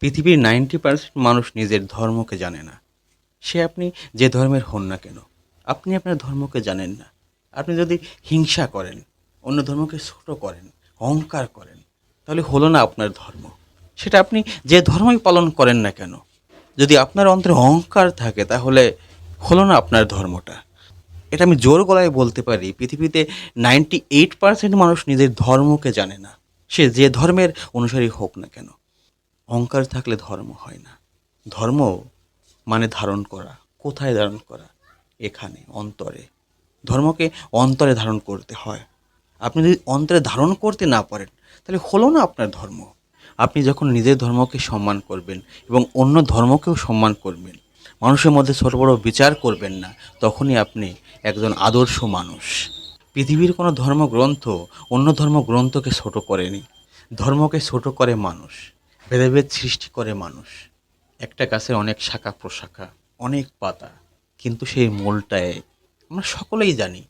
পৃথিবীর ninety percent মানুষ নিজের ধর্মকে জানে না। সে আপনি যে ধর্মের হন না কেন, আপনি আপনার ধর্মকে জানেন না। আপনি যদি হিংসা করেন, অন্য ধর্মকে ছোট করেন, অহংকার করেন, তাহলে হলো না আপনার ধর্ম। সেটা আপনি যে ধর্মই পালন করেন না কেন, যদি আপনার অন্তরে অহংকার থাকে, তাহলে হলো না আপনার ধর্মটা। এটা আমি জোর গলায় বলতে পারি, পৃথিবীতে নাইনটি এইট পার্সেন্ট মানুষ নিজের ধর্মকে জানে না। সে যে ধর্মের অনুসারী হোক না কেন। অহংকার থাকলে ধর্ম হয় না। ধর্ম মানে ধারণ করা। কোথায় ধারণ করা? এখানে, অন্তরে। ধর্মকে অন্তরে ধারণ করতে হয়। আপনি যদি অন্তরে ধারণ করতে না পারেন, তাহলে হলো না আপনার ধর্ম। আপনি যখন নিজের ধর্মকে সম্মান করবেন এবং অন্য ধর্মকেও সম্মান করবেন, মানুষের মধ্যে ছোট বড় বিচার করবেন না, তখনই আপনি একজন আদর্শ মানুষ। পৃথিবীর কোনো ধর্মগ্রন্থ অন্য ধর্মগ্রন্থকে ছোট করেনি। ধর্মকে ছোট করে মানুষ। ভেদাভেদ সৃষ্টি করে মানুষ। একটা গাছের অনেক শাখা প্রশাখা, অনেক পাতা, কিন্তু সেই মূলটায় আমরা সকলেই জানি,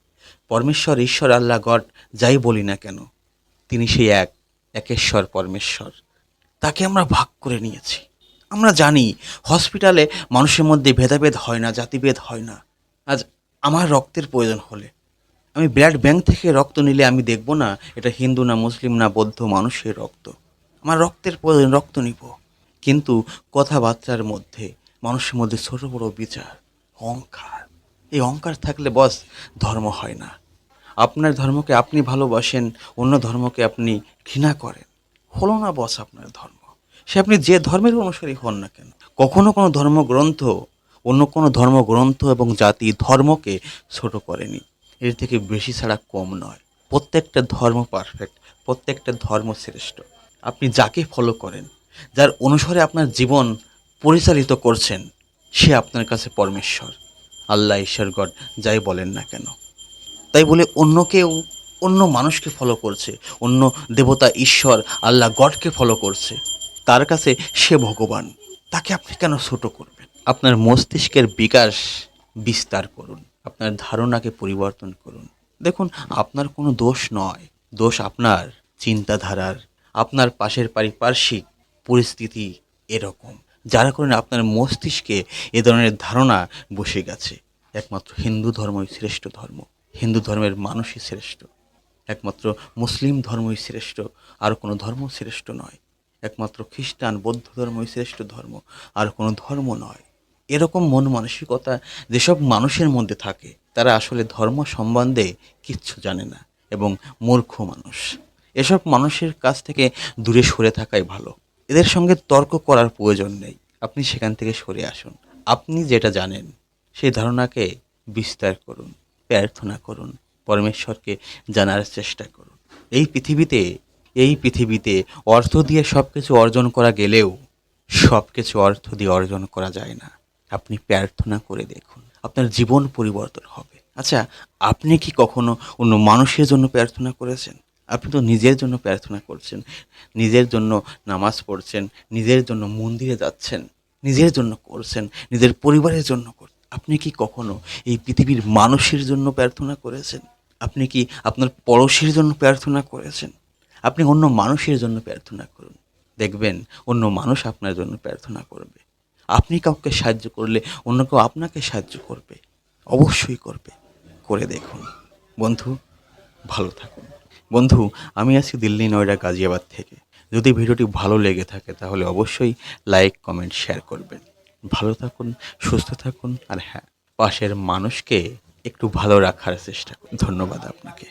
পরমেশ্বর, ঈশ্বর, আল্লাহ, গড, যাই বলি না কেন, তিনি সেই এক, একেশ্বর পরমেশ্বর। তাকে আমরা ভাগ করে নিয়েছি। আমরা জানি, হসপিটালে মানুষের মধ্যে ভেদাভেদ হয় না, জাতিভেদ হয় না। আজ আমার রক্তের প্রয়োজন হলে, আমি ব্লাড ব্যাংক থেকে রক্ত নিলে আমি দেখব না, এটা হিন্দু না মুসলিম না বৌদ্ধ মানুষের রক্ত। আমার রক্তের প্রয়োজন, রক্ত নিব। কিন্তু কথাবার্তার মধ্যে, মানুষের মধ্যে ছোট বড় বিচার, অহংকার। এই অহংকার থাকলে, বস, ধর্ম হয় না। আপনার ধর্মকে আপনি ভালোবাসেন, অন্য ধর্মকে আপনি ঘৃণা করেন। হলো না, বস, আপনার ধর্ম। সে আপনি যে ধর্মের অনুসারী হন না কেন? কখনো কোনো ধর্মগ্রন্থ, অন্য কোনো ধর্মগ্রন্থ এবং জাতি ধর্মকে ছোট করেনি। এর থেকে বেশি ছাড়া কম নয়। প্রত্যেকটা ধর্ম পারফেক্ট প্রত্যেকটা ধর্ম শ্রেষ্ঠ। আপনি যাকে ফলো করেন, যার অনুসারে আপনার জীবন পরিচালিত করছেন, সে আপনার কাছে পরমেশ্বর। আল্লাহ, ঈশ্বর, গড যাই বলেন না কেন। তাই বলে অন্য কেউ, অন্য মানুষকে ফলো করছে, অন্য দেবতা, ঈশ্বর, আল্লাহ, গডকে ফলো করছে, তার কাছে সে ভগবান, তাকে আপনি কেন ছোট করবেন? আপনার মস্তিষ্কের বিকাশ বিস্তার করুন, আপনার ধারণাকে পরিবর্তন করুন। দেখুন, আপনার কোনো দোষ নয়, দোষ আপনার, চিন্তাধারার আপনার পাশের পারিপার্শ্বিক পরিস্থিতি এরকম। যার কারণে আপনার মস্তিষ্কে এ ধরনের ধারণা বসে গেছে। একমাত্র হিন্দু ধর্মই শ্রেষ্ঠ ধর্ম। হিন্দু ধর্মের মানুষই শ্রেষ্ঠ। একমাত্র মুসলিম ধর্মই শ্রেষ্ঠ। আর কোনো ধর্ম শ্রেষ্ঠ নয়। একমাত্র খ্রিস্টান, বৌদ্ধ ধর্মই শ্রেষ্ঠ ধর্ম। আর কোনো ধর্ম নয়। এরকম মন মানসিকতা যেসব মানুষের মধ্যে থাকে, তারা আসলে ধর্ম সম্বন্ধে কিচ্ছু জানে না এবং মূর্খ মানুষ। এসব মানুষের কাছ থেকে দূরে সরে থাকাই ভালো। এদের সঙ্গে তর্ক করার প্রয়োজন নেই। আপনি সেখান থেকে সরে আসুন। আপনি যেটা জানেন, সেই ধারণাকে বিস্তার করুন, প্রার্থনা করুন, পরমেশ্বরকে জানার চেষ্টা করুন। এই পৃথিবীতে এই পৃথিবীতে অর্থ দিয়ে সব কিছু অর্জন করা গেলেও সব কিছু অর্থ দিয়ে অর্জন করা যায় না। আপনি প্রার্থনা করে দেখুন, আপনার জীবন পরিবর্তন হবে। আচ্ছা আপনি কি কখনো অন্য মানুষের জন্য প্রার্থনা করেছেন? আপনি তো নিজের জন্য প্রার্থনা করছেন, নিজের জন্য নামাজ পড়ছেন, নিজের জন্য মন্দিরে যাচ্ছেন, নিজের জন্য করছেন, নিজের পরিবারের জন্য করছেন আপনি কি কখনো এই পৃথিবীর মানুষের জন্য প্রার্থনা করেছেন? আপনি কি আপনার পড়োশির জন্য প্রার্থনা করেছেন? আপনি অন্য মানুষের জন্য প্রার্থনা করুন। দেখবেন অন্য মানুষ আপনার জন্য প্রার্থনা করবে। আপনি কাউকে সাহায্য করলে অন্য কেউ আপনাকে সাহায্য করবে। অবশ্যই করবে। করে দেখুন। বন্ধু, ভালো থাকুন। বন্ধু, আমি আছি দিল্লি নয়ডা গাজিয়াবাদ থেকে। যদি ভিডিওটি ভালো লেগে থাকে, তাহলে অবশ্যই লাইক, কমেন্ট, শেয়ার করবেন। ভালো থাকুন, সুস্থ থাকুন, আর হ্যাঁ পাশের মানুষকে একটু ভালো রাখার চেষ্টা করুন। ধন্যবাদ আপনাকে।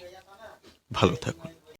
ভালো থাকুন।